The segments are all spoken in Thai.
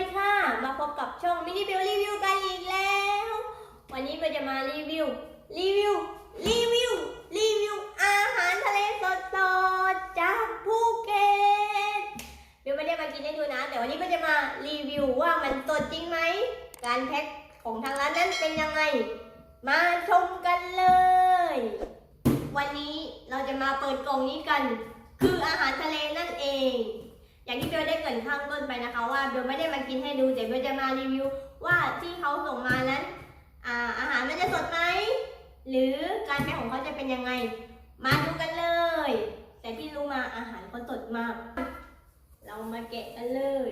ดีค่ะ มาพบกับช่องมินิบิวรีวิวกันอีกแล้ว วันนี้เราจะมารีวิว รีวิว รีวิว รีวิว อาหารทะเลสดๆจากภูเก็ตบิวไม่ได้มากินให้ดูนะ แต่วันนี้ก็จะมารีวิวว่ามันสดจริงไหม การแพ็คของทางร้านนั้นเป็นยังไง มาชมกันเลย วันนี้เราจะมาเปิดกล่องนี้กัน คืออาหารทะเลนั่นเอง อย่างที่เบลได้เกรินข้างต้นไปนะคะ ว่าเบลไม่ได้มากินให้ดูแต่เบลจะมารีวิวว่าที่เขาส่งมานั้นอาอาหารมันจะสดไหมหรือการแพ็คของเขาจะเป็นยังไง มาดูกันเลย แต่ที่รู้มาอาหารเขาสดมาก เรามาแกะกันเลย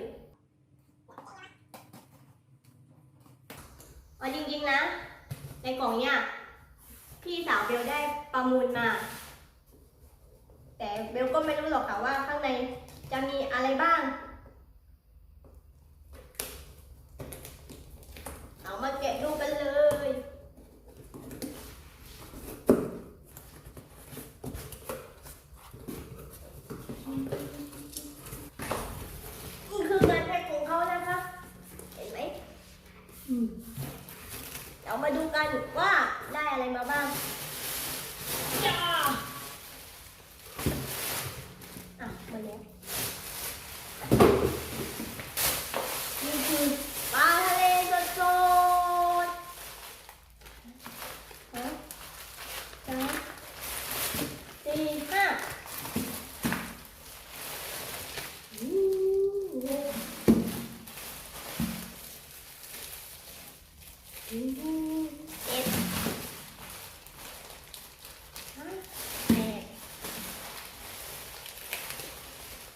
เอาจริงๆนะ ในกล่องเนี้ยพี่สาวเบลได้ประมูลมา แต่เบลก็ไม่รู้หรอกค่ะว่าข้างในจะมีอะไรบ้าง เอามาแกะดูกันเลย นี่คือการแพ็คของเขานะคะ เห็นไหมอืมเดี๋ยวมาดูกันว่าได้ อะไรมาบ้างจ้าอะมาแล้ว นี่คือปลาทะเลสดสดๆฮะสามสี่ห้าอืมหกอืมเจ็ดห้าแปด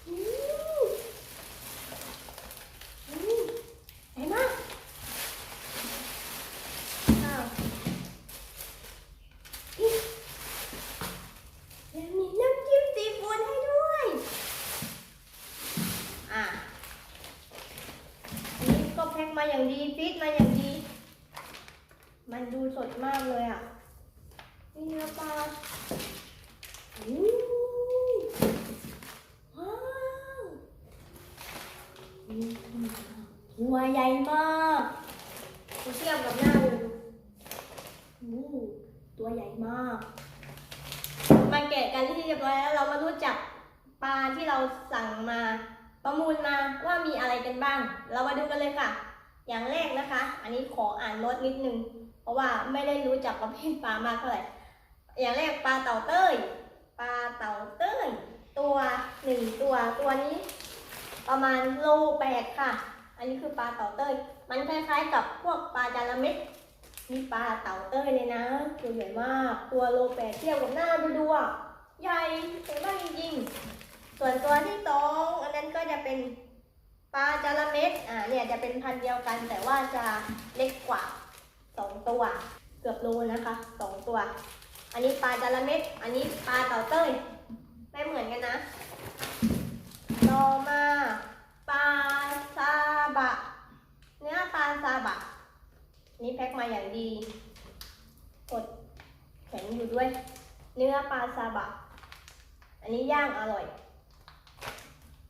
อืม อืมไหนมาอ้าวอีกยังมีน้ำจิ้มซีฟู้ดให้ด้วย อะอันนี้ก็แพ็คมาอย่างดีฟิตมาอย่างดี มันดูสดมากเลยอะนี่เนื้อปลาอู้ว้าวหัวใหญ่มากเทียบกับหน้าดูอู้ตัวใหญ่มาก มาแกะกันที่เรียบร้อยแล้วเรามารู้จักปลาที่เราสั่งมา ประมูลมาว่ามีอะไรกันบ้าง เรามาดูกันเลยค่ะ อย่างแรกนะคะ อันนี้ขออ่านโน้ตนิดนึง เพราะว่าไม่ได้รู้จักประเภทปลามากเท่าไหร่ อย่างแรกปลาเต่าเต้ย ปลาเต่าเต้ย ตัวหนึ่งตัวตัวนี้ ประมาณโลแปดค่ะ อันนี้คือปลาเต่าเต้ย มันคล้ายๆกับพวกปลาจาระเม็ด มีปลาเต่าเต้ยเลยนะ ตัวใหญ่มาก ตัวโลแปดเทียบกับหน้าดูดูอะใหญ่ใหญ่มากจริงๆ ส่วนตัวที่สองอันนั้นก็จะเป็น ปลาจาระเม็ดอ่าเนี่ยจะเป็นพันธุ์เดียวกัน แต่ว่าจะเล็กกว่าสองตัว เกือบโลนะคะสองตัว อันนี้ปลาจาระเม็ดอันนี้ปลาเต่าเต้ย ไม่เหมือนกันนะต่อมาปลาซาบะ เนื้อปลาซาบะ นี่แพ็คมาอย่างดีกดแข็งอยู่ด้วย เนื้อปลาซาบะ อันนี้ย่างอร่อย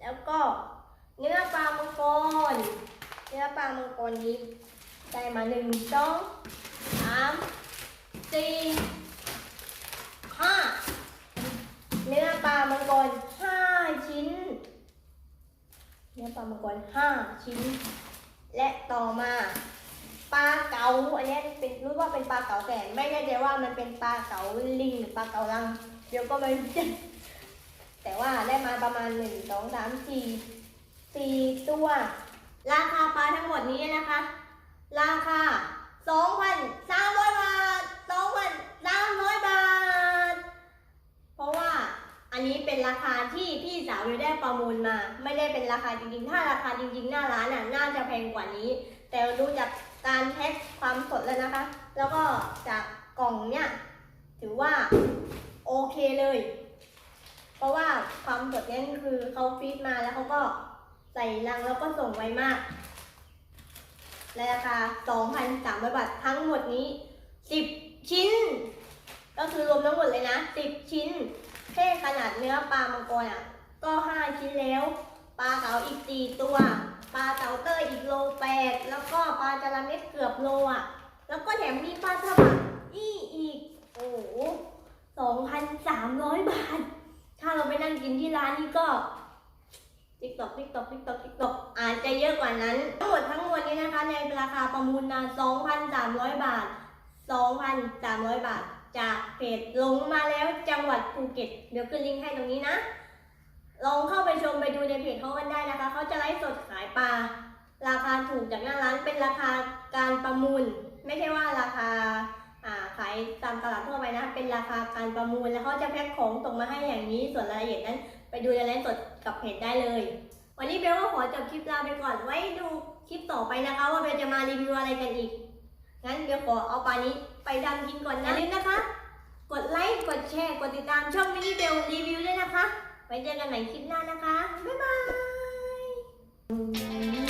แล้วก็ เนื้อปลามังกร เนื้อปลามังกรนี้ได้มาหนึ่งสองสามสี่ห้าเนื้อปลามังกรห้าชิ้น เนื้อปลามังกรห้าชิ้น และต่อมาปลาเก๋าอันนี้เป็นรู้ว่าเป็นปลาเก๋าแต่ไม่แน่ใจว่ามันเป็นปลาเก๋าลิงหรือปลาเก๋าลัง เดี๋ยวก็ไม่รู้จักแต่ว่าได้มาประมาณหนึ่งสองสามสี่ สี่ตัว ราคาปลาทั้งหมดนี้นะคะ ราคาสองพันสามร้อยบาทสองพันสามร้อยบาท เพราะว่าอันนี้เป็นราคาที่พี่สาวได้ประมูลมา ไม่ได้เป็นราคาจริงๆ ถ้าราคาจริงๆ หน้าร้านน่ะน่าจะแพงกว่านี้ แต่ดูจากการแพ็คความสดแล้วนะคะ แล้วก็จากกล่องเนี่ยถือว่าโอเคเลย เพราะว่าความสดนี่คือเขาฟีดมาแล้วเขาก็ ใส่ลังแล้วก็ส่งไวมากและราคา 2,300 บาท ทั้งหมดนี้ 10 ชิ้น ก็คือรวมทั้งหมดเลยนะ 10 ชิ้นแค่ขนาดเนื้อปลามังกรอะ ก็ 5 ชิ้นแล้ว ปลาเก๋าอีก 4 ตัว ปลาเต่าเต้ยอีกโลแล้วก็ปลาจระเม็ดเกือบโลอะ แล้วก็แถมมีปลาสบัดนี่อีก โอ้โหสองพันสามร้อยบาท ถ้าเราไปนั่งกินที่ร้านนี่ก็ ติ๊กตอกติ๊กตอกติ๊กตอกติ๊กตอกอาจจะเยอะกว่านั้น ทั้งหมดทั้งมวลนี้นะคะ ในราคาประมูลมา2,300 บาท 2,300 บาท จากเพจลงมาแล้วจังหวัดภูเก็ต เดี๋ยวขึ้นลิงก์ให้ตรงนี้นะ ลองเข้าไปชมไปดูในเพจเขากันได้นะคะ เขาจะไลฟ์สดขายปลา ราคาถูกจากหน้าร้านเป็นราคาการประมูล ไม่ใช่ว่าราคาอ่าขายตามตลาดทั่วไปนะ เป็นราคาการประมูล แล้วเขาจะแพ็คของส่งมาให้อย่างนี้ ส่วนรายละเอียดนั้น ไปดูในไลฟ์สดกับเพจได้เลย วันนี้เบลก็ขอจบคลิปลาไปก่อนไว้ดูคลิปต่อไปนะคะ ว่าเบลจะมารีวิวอะไรกันอีก งั้นเบลขอเอาปลานี้ไปดำกินก่อนนะอย่าลืมนะคะ กดไลค์กดแชร์กดติดตามช่องมินิเบลรีวิวด้วยนะคะ ไว้เจอกันใหม่คลิปหน้านะคะบ๊ายบาย